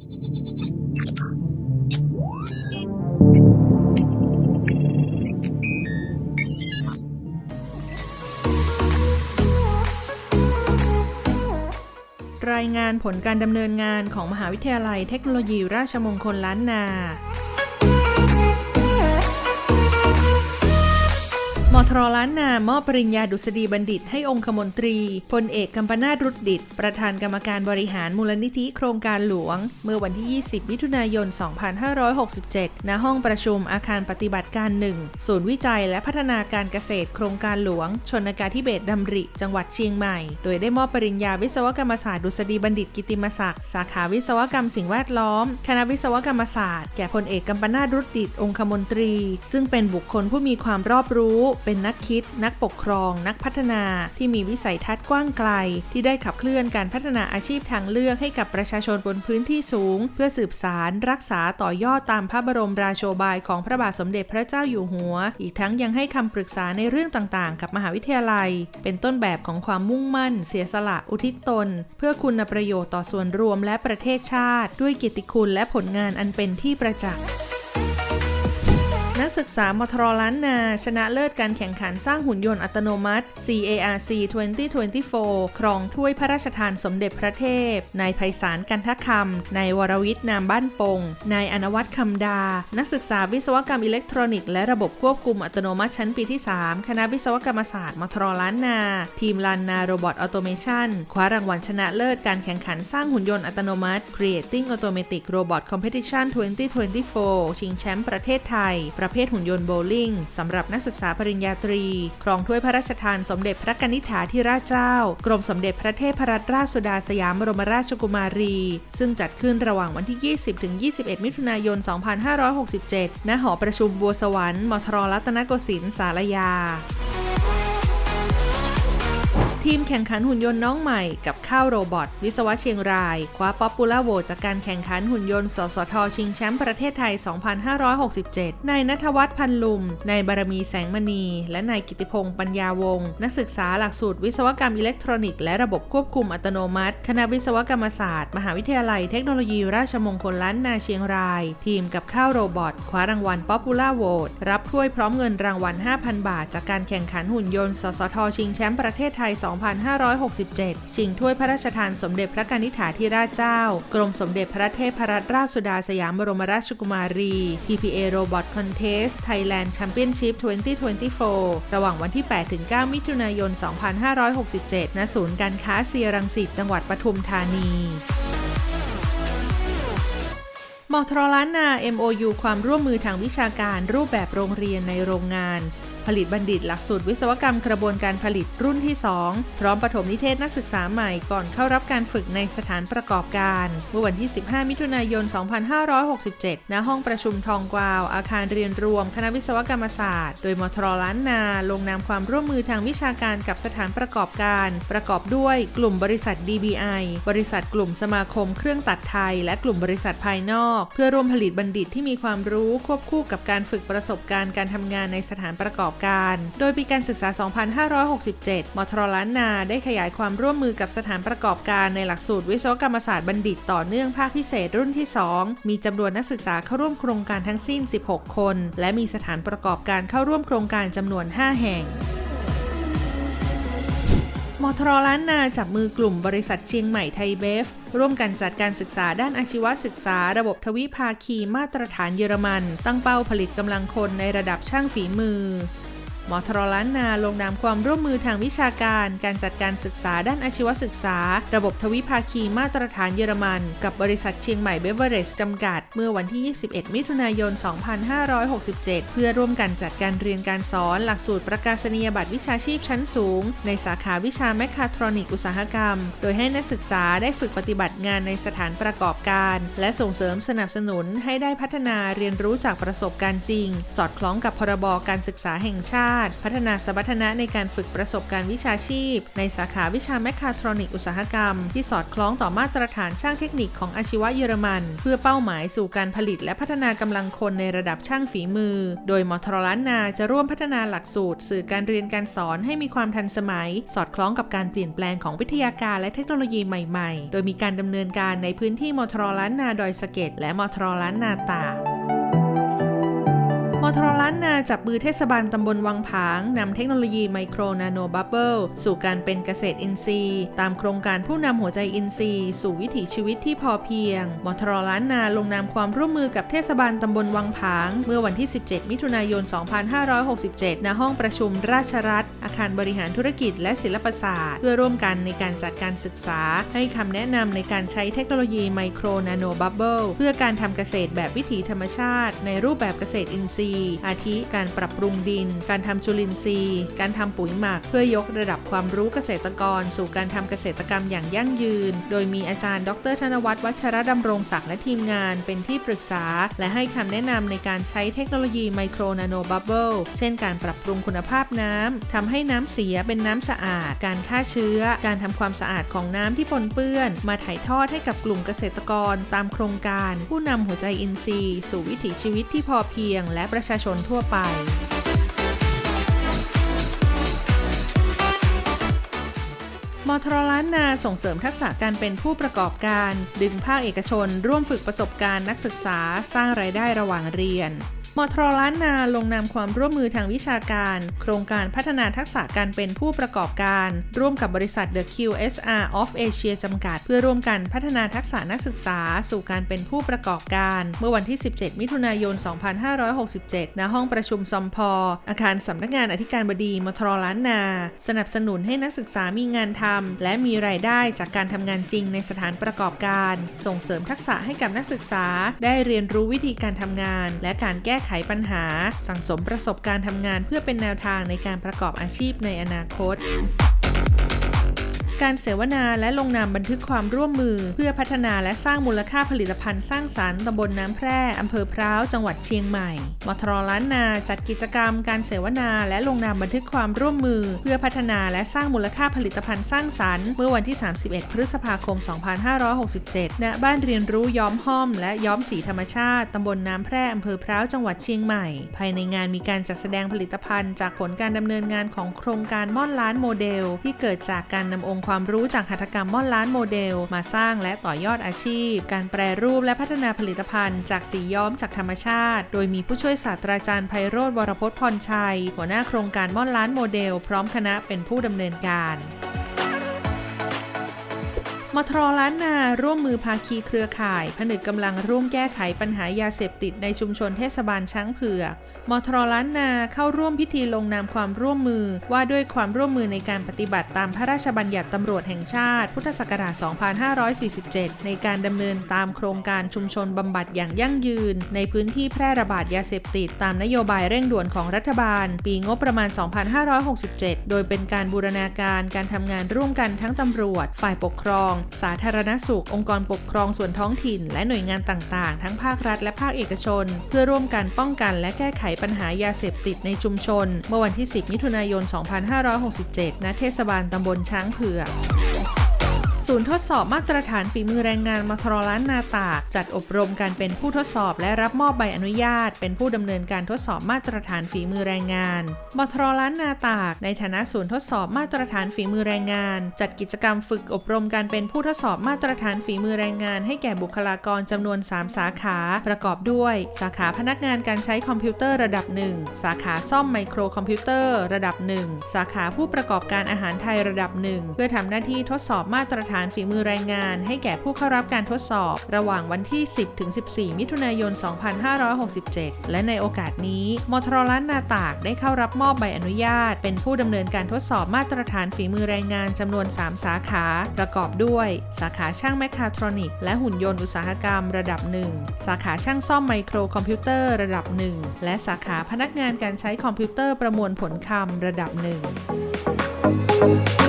รายงานผลการดำเนินงานของมหาวิทยาลัยเทคโนโลยีราชมงคลล้านนา มทรล้านนามอบปริญญาดุษฎีบัณฑิตให้องคมนตรีพลเอกกัมปนาตรุดดิต ประธานกรรมการบริหารมูลนิธิโครงการหลวง เมื่อวันที่ 20 มิถุนายน 2567 ณ ห้องประชุมอาคารปฏิบัติการ 1 ศูนย์วิจัยและพัฒนาการเกษตรโครงการหลวง ชนกาธิเบศดำริ จังหวัดเชียงใหม่ โดยได้มอบปริญญาวิศวกรรมศาสตร์ดุษฎีบัณฑิตกิติมศักดิ์สาขาวิศวกรรมสิ่งแวดล้อม คณะวิศวกรรมศาสตร์แก่พลเอกกัมปนาตรุดดิตองคมนตรี ซึ่งเป็นบุคคลผู้มีความรอบรู้เป็นนักคิด นักปกครอง นักพัฒนาที่มีวิสัยทัศน์กว้างไกล ที่ได้ขับเคลื่อนการพัฒนาอาชีพทางเลือกให้กับประชาชนบนพื้นที่สูง เพื่อสืบสารรักษาต่อยอดตามพระบรมราโชบายของพระบาทสมเด็จพระเจ้าอยู่หัว อีกทั้งยังให้คำปรึกษาในเรื่องต่างๆ กับมหาวิทยาลัย เป็นต้นแบบของความมุ่งมั่น เสียสละอุทิศตน เพื่อคุณประโยชน์ต่อส่วนรวมและประเทศชาติ ด้วยกียรติคุณและผลงานอันเป็นที่ประจักษ์ นักศึกษามทรล้านนา ชนะเลิศการแข่งขันสร้างหุ่นยนต์อัตโนมัติ CARC 2024 ครองถ้วยพระราชทานสมเด็จพระเทพ นายไพศาลกันทคำ นายวรวิทย์นามบ้านปง นายอนวัตคำดา นักศึกษาวิศวกรรมอิเล็กทรอนิกส์และระบบควบคุมอัตโนมัติชั้นปีที่ 3 คณะวิศวกรรมศาสตร์มทรล้านนา ทีมลานนาโรบอทออโตเมชันคว้ารางวัลชนะเลิศการแข่งขันสร้างหุ่นยนต์อัตโนมัติ Creating Automatic Robot Competition 2024 ชิงแชมป์ประเทศไทยประประเภทหุ่นยนต์โบว์ลิ่งสำหรับนักศึกษาปริญญาตรี ครองถ้วยพระราชทานสมเด็จพระกนิษฐาธิราชเจ้า กรมสมเด็จพระเทพรัตนราชสุดาสยามบรมราชกุมารี ซึ่งจัดขึ้นระหว่างวันที่ 20ถึง21 มิถุนายน 2567 ณ หอประชุมบัวสวรรค์ มทรรัตนโกสินทร์สารยา ทีมแข่งขันหุ่นยนต์น้องใหม่กับข้าวโรบอทวิศวะเชียงราย คว้าป๊อปปูล่าโหวตจากการแข่งขันหุ่นยนต์สสทชิงแชมป์ประเทศไทย 2567 นายนัทวัฒน์พันลุม นายบารมีแสงมณี และนายกิติพงศ์ปัญญาวงศ์นักศึกษาหลักสูตรวิศวกรรมอิเล็กทรอนิกส์และระบบควบคุมอัตโนมัติ คณะวิศวกรรมศาสตร์ มหาวิทยาลัยเทคโนโลยีราชมงคลล้านนาเชียงราย ทีมกับข้าวโรบอทคว้ารางวัลป๊อปปูล่าโหวตรับถ้วยพร้อมเงินรางวัล 5,000 บาท จากการแข่งขันหุ่นยนต์สสทชิงแชมป์ประเทศไทย2567 ชิงถ้วยพระราชทานสมเด็จพระกนิษฐาธิราชเจ้า กรมสมเด็จพระเทพรัตนราชสุดาสยามบรมราชกุมารี TPA Robot Contest Thailand Championship 2024 ระหว่างวันที่ 8-9 มิถุนายน 2567 ณ ศูนย์การค้าเซียรังสิต จังหวัดปทุมธานีมอทรล้านนา MOU ความร่วมมือทางวิชาการรูปแบบโรงเรียนในโรงงาน ผลิตบัณฑิตหลักสูตรวิศวกรรมกระบวนการผลิตรุ่นที่ 2 พร้อมปฐมนิเทศนักศึกษาใหม่ก่อนเข้ารับการฝึกในสถานประกอบการเมื่อวันที่ 15 มิถุนายน 2567 ณ ห้องประชุมทองกวาว อาคารเรียนรวม คณะวิศวกรรมศาสตร์ โดยมทรล้านนา ลงนามความร่วมมือทางวิชาการกับสถานประกอบการ ประกอบด้วยกลุ่มบริษัท DBI บริษัทกลุ่มสมาคมเครื่องตัดไทย และกลุ่มบริษัทภายนอก เพื่อร่วมผลิตบัณฑิตที่มีความรู้ควบคู่กับการฝึกประสบการณ์การทำงานในสถานประกอบการ โดยปีการศึกษา 2567 มทรล้านนาได้ขยายความร่วมมือกับสถานประกอบการในหลักสูตรวิศวกรรมศาสตร์บัณฑิตต่อเนื่องภาคพิเศษรุ่นที่ 2 มีจำนวนนักศึกษาเข้าร่วมโครงการทั้งสิ้น 16 คน และมีสถานประกอบการเข้าร่วมโครงการจำนวน 5 แห่งมทรล้านนาจับมือกลุ่มบริษัทเชียงใหม่ไทยเบฟ ร่วมกันจัดการศึกษาด้านอาชีวศึกษา ระบบทวิภาคีมาตรฐานเยอรมัน ตั้งเป้าผลิตกำลังคนในระดับช่างฝีมือ มอทรล้านนาลงนามความร่วมมือทางวิชาการ การจัดการศึกษาด้านอาชีวศึกษา ระบบทวิภาคีมาตรฐานเยอรมัน กับบริษัทเชียงใหม่เบเวอร์เรจจำกัด เมื่อวันที่ 21 มิถุนายน 2567 เพื่อร่วมกันจัดการเรียนการสอน หลักสูตรประกาศนียบัตรวิชาชีพชั้นสูง ในสาขาวิชาแมคคาทรอนิกอุตสาหกรรม โดยให้นักศึกษาได้ฝึกปฏิบัติงานในสถานประกอบการ และส่งเสริมสนับสนุนให้ได้พัฒนาเรียนรู้จากประสบการณ์จริง สอดคล้องกับพรบการศึกษาแห่งชาติพัฒนาสมรรถนะในการฝึกประสบการณ์วิชาชีพ ในสาขาวิชาแมคคาทรอนิกอุตสาหกรรม ที่สอดคล้องต่อมาตรฐานช่างเทคนิคของอาชีวะเยอรมัน เพื่อเป้าหมายสู่การผลิตและพัฒนากำลังคนในระดับช่างฝีมือ โดยมทรล้านนาจะร่วมพัฒนาหลักสูตร สื่อการเรียนการสอนให้มีความทันสมัย สอดคล้องกับการเปลี่ยนแปลงของวิทยาการและเทคโนโลยีใหม่ ๆ โดยมีการดำเนินการในพื้นที่มทรล้านนาดอยสะเก็ดและมทรล้านนาตาก ทรล้านนาจับมือเทศบาลตำบลวังผาง นำเทคโนโลยีไมโครนาโนบับเบิลสู่การเป็นเกษตรอินทรีย์ ตามโครงการผู้นำหัวใจอินทรีย์ สู่วิถีชีวิตที่พอเพียง มทรล้านนาลงนามความร่วมมือกับเทศบาลตำบลวังผาง เมื่อวันที่ 17 มิถุนายน 2567 ณ ห้องประชุมราชรัฐ อาคารบริหารธุรกิจและศิลปศาสตร์ เพื่อร่วมกันในการจัดการศึกษา ให้คำแนะนำในการใช้เทคโนโลยีไมโครนาโนบับเบิลเพื่อการทำเกษตรแบบวิถีธรรมชาติ ในรูปแบบเกษตรอินทรีย์อาทิ การปรับปรุงดิน การทำจุลินทรีย์ การทำปุ๋ยหมัก เพื่อยกระดับความรู้เกษตรกร สู่การทำเกษตรกรรมอย่างยั่งยืน โดยมีอาจารย์ ดร ธนวัฒน์วัชรดำรงศักดิ์และทีมงานเป็นที่ปรึกษา และให้คำแนะนำในการใช้เทคโนโลยีไมโครนาโนบับเบิลเช่นการปรับปรุงคุณภาพน้ำทำให้น้ำเสียเป็นน้ำสะอาด การฆ่าเชื้อ การทำความสะอาดของน้ำที่ปนเปื้อน มาถ่ายทอดให้กับกลุ่มเกษตรกร ตามโครงการ ผู้นำหัวใจอินทรีย์ สู่วิถีชีวิตที่พอเพียง และประชาชนทั่วไป มทรล้านนาส่งเสริมทักษะการเป็นผู้ประกอบการ ดึงภาคเอกชน ร่วมฝึกประสบการณ์นักศึกษาสร้างรายได้ระหว่างเรียน มทรล้านนาลงนามความร่วมมือทางวิชาการ โครงการพัฒนาทักษะการเป็นผู้ประกอบการ ร่วมกับบริษัท The QSR of Asia จำกัด เพื่อร่วมกันพัฒนาทักษะนักศึกษา สู่การเป็นผู้ประกอบการ เมื่อวันที่ 17 มิถุนายน 2567 ณ ห้องประชุมซอมพอ อาคารสำนักงานอธิการบดีมทรล้านนา สนับสนุนให้นักศึกษามีงานทำและมีรายได้จากการทำงานจริงในสถานประกอบการ ส่งเสริมทักษะให้กับนักศึกษา ได้เรียนรู้วิธีการทำงาน และการแก้ไขไขปัญหา สั่งสมประสบการณ์ทำงานเพื่อเป็นแนวทางในการประกอบอาชีพในอนาคต การเสวนาและลงนามบันทึกความร่วมมือ เพื่อพัฒนาและสร้างมูลค่าผลิตภัณฑ์สร้างสรรค์ตำบลน้ำแพร่อำเภอพร้าวจังหวัดเชียงใหม่มทรล้านนาจัดกิจกรรม การเสวนาและลงนามบันทึกความร่วมมือ เพื่อพัฒนาและสร้างมูลค่าผลิตภัณฑ์สร้างสรรค์เมื่อวันที่ 31 พฤษภาคม 2567 ณ บ้านเรียนรู้ย้อมห้อม และย้อมสีธรรมชาติตำบลน้ำแพร่อำเภอพร้าวจังหวัดเชียงใหม่ ภายในงานมีการจัดแสดงผลิตภัณฑ์ จากผลการดำเนินงานของโครงการม่อนล้านโมเดล ที่เกิดจากการนำองค์ความรู้จากหัตถกรรมม่อนล้านโมเดล มาสร้างและต่อยอดอาชีพ การแปรรูปและพัฒนาผลิตภัณฑ์ จากสีย้อมจากธรรมชาติ โดยมีผู้ช่วยศาสตราจารย์ไพโรธวรพจน์พรชัย หัวหน้าโครงการม่อนล้านโมเดล พร้อมคณะเป็นผู้ดำเนินการ มทรล้านนาร่วมมือภาคีเครือข่าย ผนึกกำลังร่วมแก้ไขปัญหายาเสพติดในชุมชนเทศบาลช้างเผือกมทรล้านนาเข้าร่วมพิธีลงนามความร่วมมือ ว่าด้วยความร่วมมือในการปฏิบัติตามพระราชบัญญัติตำรวจแห่งชาติ พุทธศักราช 2547 ในการดำเนินตามโครงการชุมชนบำบัดอย่างยั่งยืน ในพื้นที่แพร่ระบาดยาเสพติด ตามนโยบายเร่งด่วนของรัฐบาล ปีงบประมาณ 2567 โดยเป็นการบูรณาการการทำงานร่วมกันทั้งตำรวจ ฝ่ายปกครองสาธารณสุข องค์กรปกครองส่วนท้องถิ่น และหน่วยงานต่างๆ ทั้งภาครัฐและภาคเอกชน เพื่อร่วมกันป้องกันและแก้ไขปัญหายาเสพติดในชุมชน เมื่อวันที่ 10 มิถุนายน 2567 ณ เทศบาลตำบลช้างเผือก ศูนย์ทดสอบมาตรฐานฝีมือแรงงานมทรล้านนาตากจัดอบรมการเป็นผู้ทดสอบและรับมอบใบอนุญาต เป็นผู้ดำเนินการทดสอบมาตรฐานฝีมือแรงงานมทรล้านนาตากในฐานะศูนย์ทดสอบมาตรฐานฝีมือแรงงาน จัดกิจกรรมฝึกอบรมการเป็นผู้ทดสอบมาตรฐานฝีมือแรงงาน ให้แก่บุคลากรจำนวน 3 สาขา ประกอบด้วย สาขาพนักงานการใช้คอมพิวเตอร์ระดับ 1 สาขาซ่อมไมโครคอมพิวเตอร์ระดับ 1 สาขาผู้ประกอบการอาหารไทยระดับ 1 เพื่อทำหน้าที่ทดสอบมาตรฐานฝีมือแรงงานให้แก่ผู้เข้ารับการทดสอบ ระหว่างวันที่ 10ถึง14 มิถุนายน 2567 และในโอกาสนี้มทรล้านนาตากได้เข้ารับมอบใบอนุญาต เป็นผู้ดำเนินการทดสอบมาตรฐานฝีมือแรงงานจำนวน 3 สาขา ประกอบด้วย สาขาช่างแมคคาทรอนิกและหุ่นยนต์อุตสาหกรรมระดับ 1 สาขาช่างซ่อมไมโครคอมพิวเตอร์ระดับ 1 และสาขาพนักงานการใช้คอมพิวเตอร์ประมวลผลคำระดับ 1